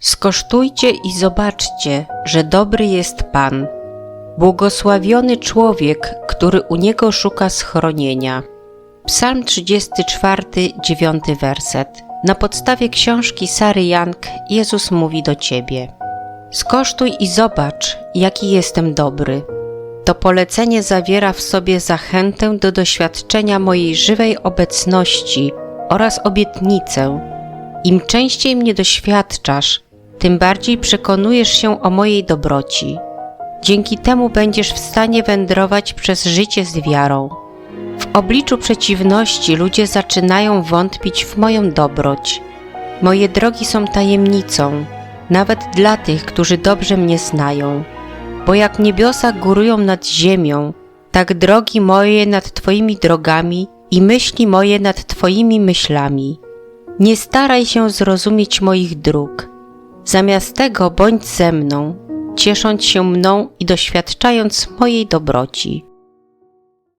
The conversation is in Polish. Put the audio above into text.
Skosztujcie i zobaczcie, że dobry jest Pan. Błogosławiony człowiek, który u Niego szuka schronienia. Psalm 34, 9 werset. Na podstawie książki Sary Young Jezus mówi do Ciebie. Skosztuj i zobacz, jaki jestem dobry. To polecenie zawiera w sobie zachętę do doświadczenia mojej żywej obecności oraz obietnicę. Im częściej mnie doświadczasz, tym bardziej przekonujesz się o mojej dobroci. Dzięki temu będziesz w stanie wędrować przez życie z wiarą. W obliczu przeciwności ludzie zaczynają wątpić w moją dobroć. Moje drogi są tajemnicą, nawet dla tych, którzy dobrze mnie znają. Bo jak niebiosa górują nad ziemią, tak drogi moje nad Twoimi drogami i myśli moje nad Twoimi myślami. Nie staraj się zrozumieć moich dróg. Zamiast tego bądź ze mną, ciesząc się mną i doświadczając mojej dobroci.